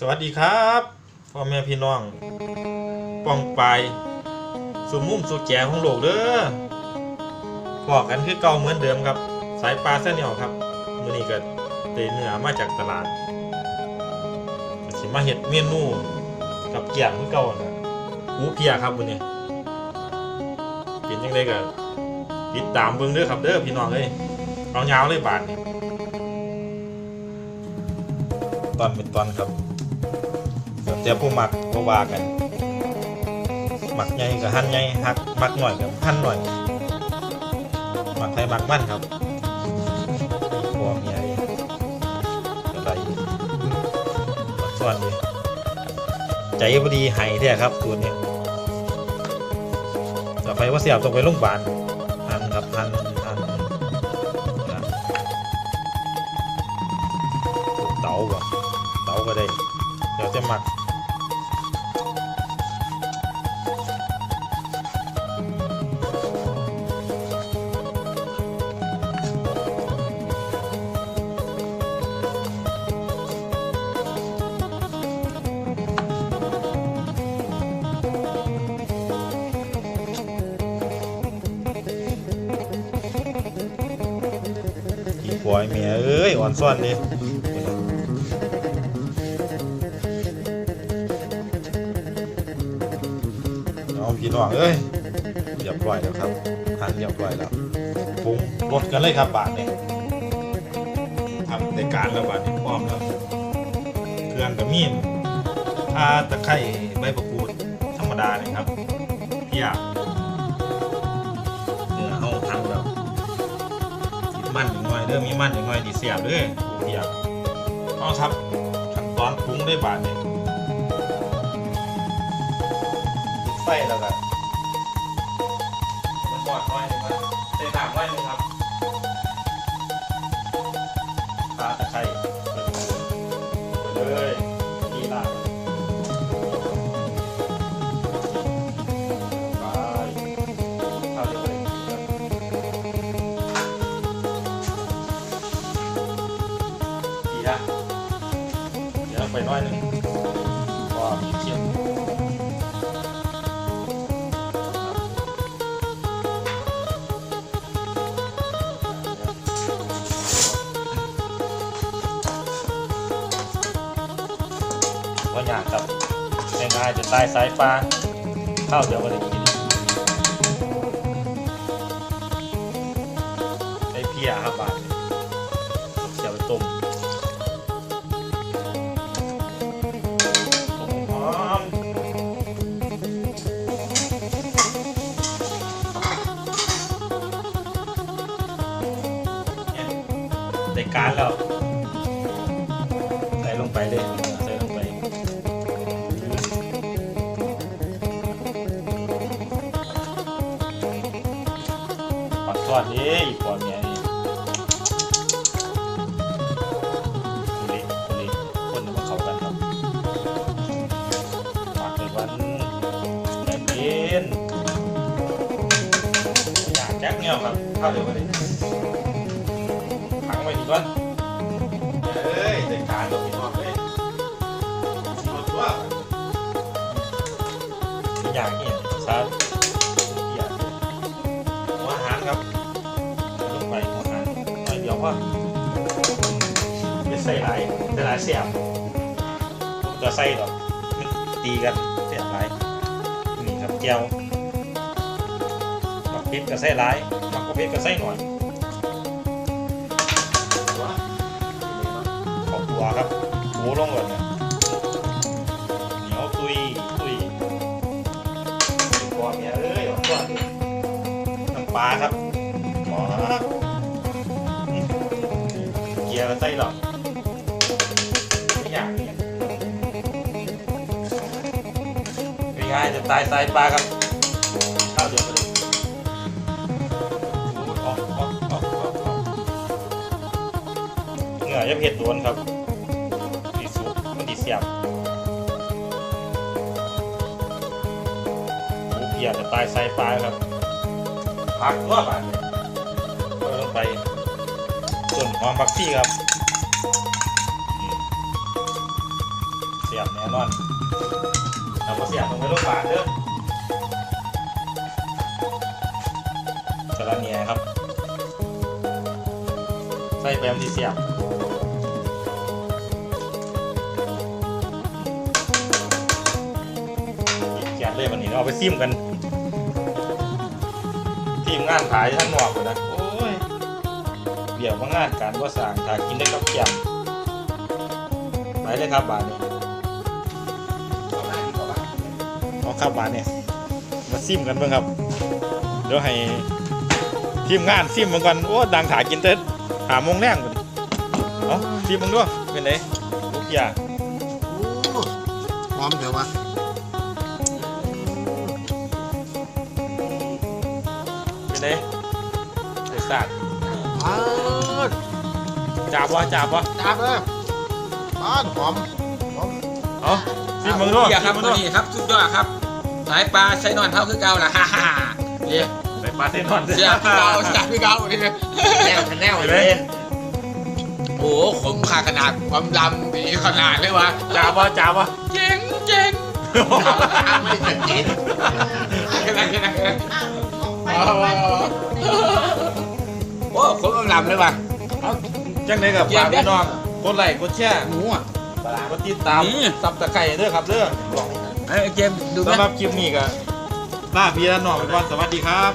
สวัสดีครับพ่อแม่พี่น้องป้องไปสู่มุมสู่แจของโลกเด้อบอกกันคือเก่าเหมือนเดิมครับ สายปลาเส้นเหนียวครับมื้อนี้ก็ได้เนื้อมาจากตลาดสิมาเฮ็ดเมนูกับเกี๊ยงคือเก่านะหูเพียครับมื้อนี้เป็นจังไดก็ติดตามเบิ่งเด้อครับเด้อพี่น้องเอ้ยเอายาวเลยบาดนี้ตอนเป็นตอนครับ เดี๋ยวผู้มักก็ว่ากันมักใหญ่กับหั่นใหญ่หักมักหน่อยกับหั่นหน่อยมักใครมักมันครับพวกเมียอะไรมักส่วนดีใจพอดีไห้แท้ครับตัวนี้ต่อไปว่าเสียบต้องไปโรงพยาบาลหั่นครับหั่นหั่นเตาบ่เตาก็ได้เดี๋ยวจะหมัก อีปอยเมียเอ้ยอ่อนซ่อนดิเอาพี่น้องเอ้ยเรียบร้อยแล้วครับทานเรียบร้อยแล้วปรุงรสกันเลยครับบาทนี้ทำในการแล้วบาทนี้พร้อมแล้วเครื่องกับมีนข่าตะไคร้ใบมะกูดธรรมดาเนี่ยครับเพีย มันอย่างน้อยเริ่มมีมันอย่างน้อยดีเสียบเลยโอเสียวเอาครับขั้นตอนปรุงได้บาทเนี่ยติดไฟแล้วกันมันบอดน้อยหนึงครับเตะห เดี๋ยไปน้อยนึงพอมีเคี่ยวว่าอยากครับง่ายๆจะตายสายฟ้าข้าวเดียวก็ได้กินไอ้เพียครับบาท ได้การแล้ว ใส่ลงไปเลยใส่ลงไปปักทอดนี่อีกก่อนเนี่ยเย็นอยากแจ็คเนี่ยครับเข้าเดี๋ยวไปเลย ก่อนเฮ้ยจัดการเราพี่น้องเลยรถว่าอย่ากเนี่ยซาอยากหัวอาหารครับลงไปหัวอาหารหน่อยเดียวพอไม่ใส่หลายใส่หลายเสียบจะใส่หรอกมันตีกันเสียบหลายนี่ครับแก้วมักพริกก็ใส่หลายมักกะเพชรก็ใส่หน่อย วครับโูลงก่อนเนี่ยเหนียวตุยตุยตัวเมียเอ้ยออกตัวน้ำปลาครับหมอเกียร์ไส้หรอกไม่อยากเนี่ยเป็นไงจะตายสายปลาครับข้าวเดียวไปเลยโอ้ยอออกออกออกออกเหงื่อจะเผ็ดโดนครับ สียบโอ้เกียร์จะตายสายปลาครับผักว่าบาทเปิดลงไปส่วนหอมผักชีครับเสียบแน่นอนเราก็เสียบลงไปลูกบาทเด้อสารเนียครับใส่แปมที่เสียบ เลยวันนี้เอาไปซิมกันทีมงานขายท่านหนอกเลยนะโอ้ยเบี่ยวมางานการว่าสั่งถ้ากินได้กับแกมไปเลยครับบาทนี้เอาครับบาทนี้มาซิมกันเบิ่งครับเดี๋ยวให้ทีมงานซิมมันก่อนโอ้ดังถ่ายกินเต้นหาโมงแรงกว่านี้เอาซิมมันด้วยเป็นไงลูกยาพร้อมเดี๋ยววะ เป็นไงรสชาติอ้าวจับวะจับวะจับเลยบ้านหอมหอมเอาซิมมันด้วยเดี๋ยวซิครัมบมันตัด้ววยนี้ครับสุดยอดครับสายปลาใช้นอนเท่าคือเก่าล่ะฮ่าฮ่าเนี่ยไปปลาเส้นนอนเสียพี่เก่าเสียพี่เก่าเนี่ยแนวแนวไปเลเลยยโอ้โหขมขาขนาดความดำดีขนาดเลยวะจับวะจับวะเจ๋งเจ๋งไม่จะกินขนาดขนาด โอ้คนกำลังเลยว่ะจังไดกับฝามกเด้อพี่น้องกดไลค์กดแชร์หมูอะกดติดตามซับตะไคร้เด้อครับเด้อไอ้เจมดูนะสำหรับคลิปนี้ก็ลาพี่และน้องไปก่อนสวัสดีครับ